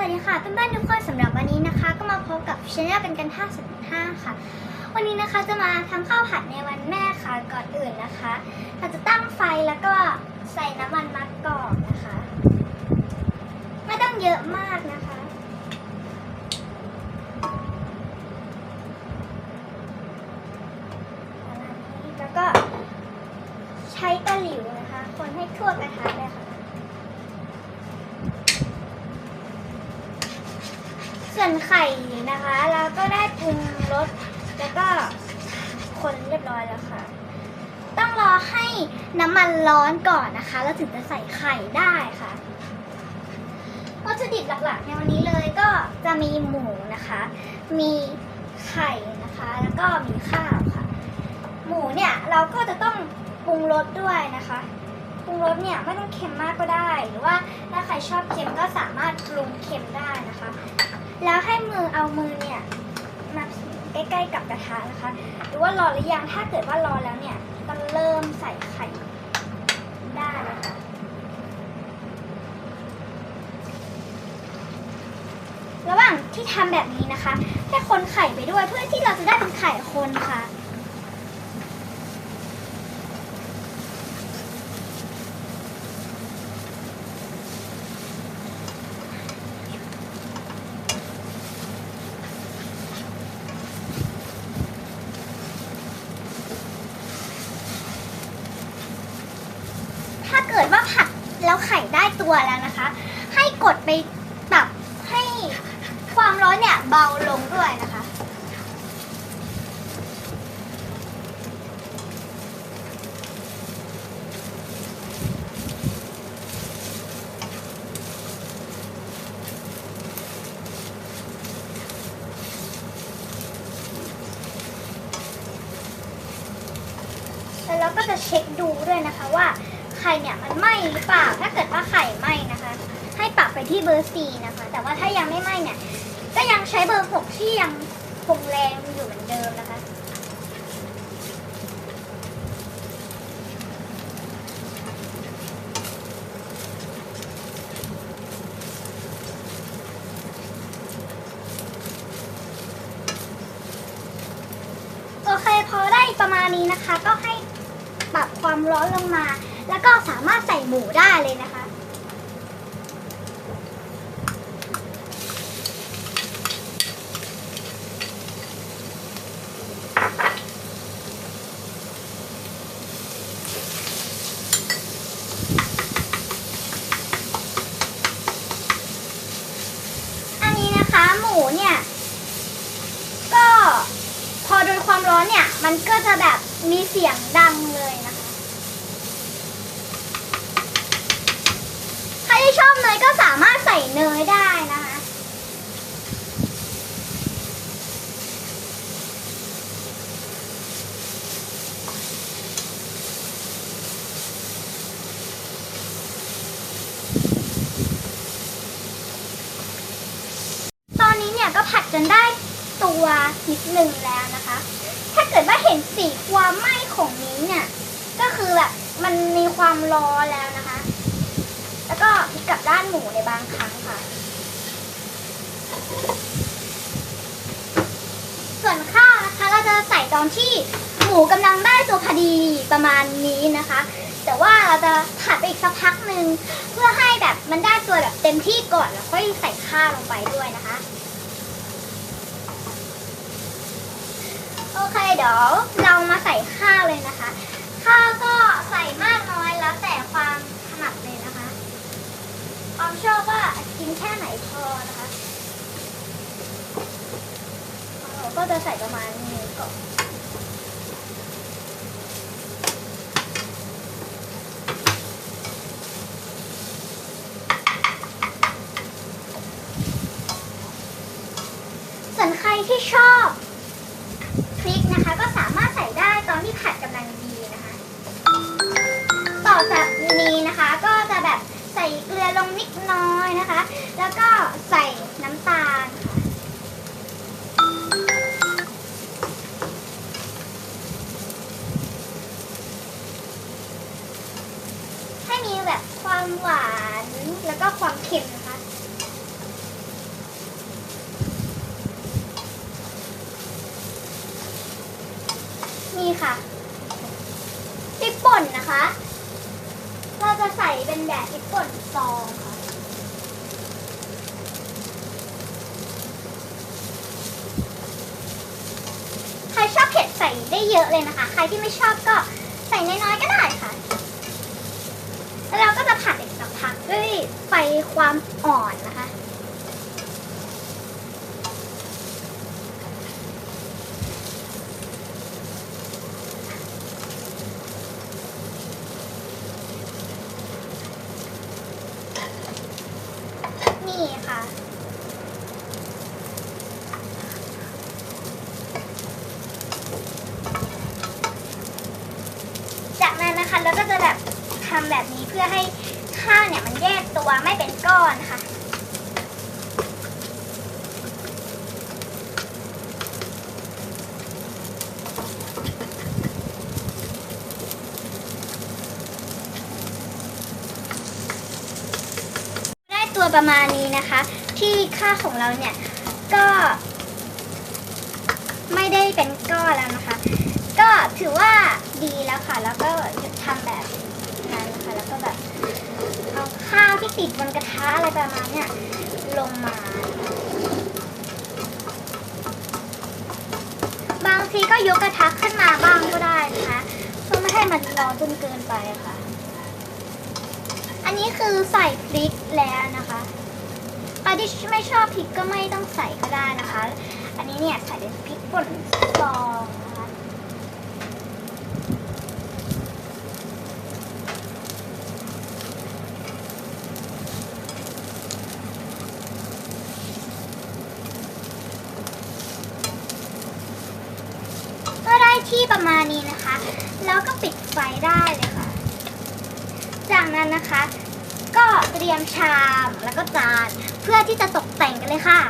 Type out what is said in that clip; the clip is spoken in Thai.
วัสดีค่ะเพื่อนๆทุกคนสำหรับวันนี้นะคะ ก็มาพบกับช anel เป็นกันท่าสุดห้าค่ะ วันนี้นะคะจะมาทำข้าวผัดในวันแม่ค่ะก่อนอื่นนะคะ เราจะตั้งไฟแล้วก็ใส่น้ำมันมะกอกนะคะ ไม่ต้องเยอะมากนะคะมาณนี้แล้วก็ใช้ตะหลิวนะคะ คนให้ทั่วกระทะเลยค่ะ ส่วนไข่นะคะ เราก็ได้ปรุงรสแล้วก็คนเรียบร้อยแล้วค่ะ ต้องรอให้น้ำมันร้อนก่อนนะคะ แล้วถึงจะใส่ไข่ได้ค่ะวัตถุดิบหลักๆในวันนี้เลยก็จะมีหมูนะคะ มีไข่นะคะ แล้วก็มีข้าวค่ะ หมูเนี่ยเราก็จะต้องปรุงรสด้วยนะคะ ปรุงรสเนี่ยไม่ต้องเค็มมากก็ได้ หรือว่าถ้าใครชอบเค็มก็สามารถปรุงเค็มได้นะคะ แล้วให้มือเอามือเนี่ยมาใกล้ๆกับกระทะนะคะหรือว่ารอหรือยังถ้าเกิดว่ารอแล้วเนี่ยก็เริ่มใส่ไข่ได้เลยค่ะระหว่างที่ทำแบบนี้นะคะให้คนไข่ไปด้วยเพื่อที่เราจะได้เป็นไข่คนค่ะ ถ้าเกิดว่าผัดแล้ว ไข่ได้ตัวแล้วนะคะ ให้กดไปปรับให้ความร้อนเนี่ยเบาลงด้วยนะคะ แล้วเราก็จะเช็คดูด้วยนะคะว่า ไข่เนี่ยมันไหม้หรือเปล่า ถ้าเกิดว่าไข่ไหม้นะคะ ให้ปรับไปที่เบอร์สี่นะคะ แต่ว่าถ้ายังไม่ไหม้เนี่ย ก็ยังใช้เบอร์หกที่ยังคงแรงอยู่เหมือนเดิมนะคะโอเคพอได้ประมาณนี้นะคะ ก็ให้ปรับความร้อนลงมา แล้วก็สามารถใส่หมูได้เลยนะคะ อันนี้นะคะหมูเนี่ย ก็พอโดนความร้อนเนี่ย มันก็จะแบบมีเสียงดังเลยนะคะ ใครที่ชอบเนยก็สามารถใส่ เนยได้นะคะตอนนี้เนี่ยก็ผัดจนได้ตัวนิดนึงแล้วนะคะ ถ้าเกิดว่าเห็นสีความไหม้ของนี้เนี่ย ก็คือแบบมันมีความร้อนแล้วนะ ก็พลิกกลับด้านหมูในบางครั้งค่ะ ส่วนข้าวนะคะเราจะใส่ตอนที่หมูกำลังได้ตัวพอดีประมาณนี้นะคะ แต่ว่าเราจะผัดไปอีกสักพักหนึ่งเพื่อให้แบบมันได้ตัวแบบเต็มที่ก่อนแล้วค่อยใส่ข้าวลงไปด้วยนะคะโอเคเดี๋ยวเรามาใส่ข้าวเลยนะคะ ลงนิดน้อยนะคะ แล้วก็ใส่น้ำตาล ให้มีแบบความหวานแล้วก็ความเค็มนะคะนี่ค่ะพริกป่นนะคะ เราจะใส่เป็นแบบพริกป่นซองค่ะใครชอบเผ็ดใส่ได้เยอะเลยนะคะ ใครที่ไม่ชอบก็ใส่น้อยๆก็ได้ค่ะ แล้วเราก็จะผัดอีกสักพักด้วยไฟความอ่อนนะคะ นี่ค่ะ จากนั้นนะคะเราก็จะแบบ ทำแบบนี้เพื่อให้ข้าวเนี่ยมันแยกตัวไม่เป็นก้อนค่ะ ได้ตัวประมาณนี้นะคะ ที่ข้าวของเราเนี่ยก็ไม่ได้เป็นก้อนแล้วนะคะ ก็ถือว่าดีแล้วค่ะ แล้วก็หยุดทำแบบ ก็แบบเอาข้าวที่ติดบนกระทะอะไรประมาณเนี้ยลงมา บางทีก็ยกกระทะขึ้นมาบ้างก็ได้นะคะเพื่อไม่ให้มันร้อนจนเกินไปค่ะ อันนี้คือใส่พริกแล้วนะคะใครที่ไม่ชอบพริกก็ไม่ต้องใส่ก็ได้นะคะ อันนี้เนี่ยใส่เป็นพริกป่นซองนะคะ ก็ได้ที่ ประมาณนี้นะคะ แล้วก็ปิดไฟได้เลยค่ะ จากนั้นนะคะ ก็เตรียมชามแล้วก็จานเพื่อที่จะตกแต่งกันเลยค่ะ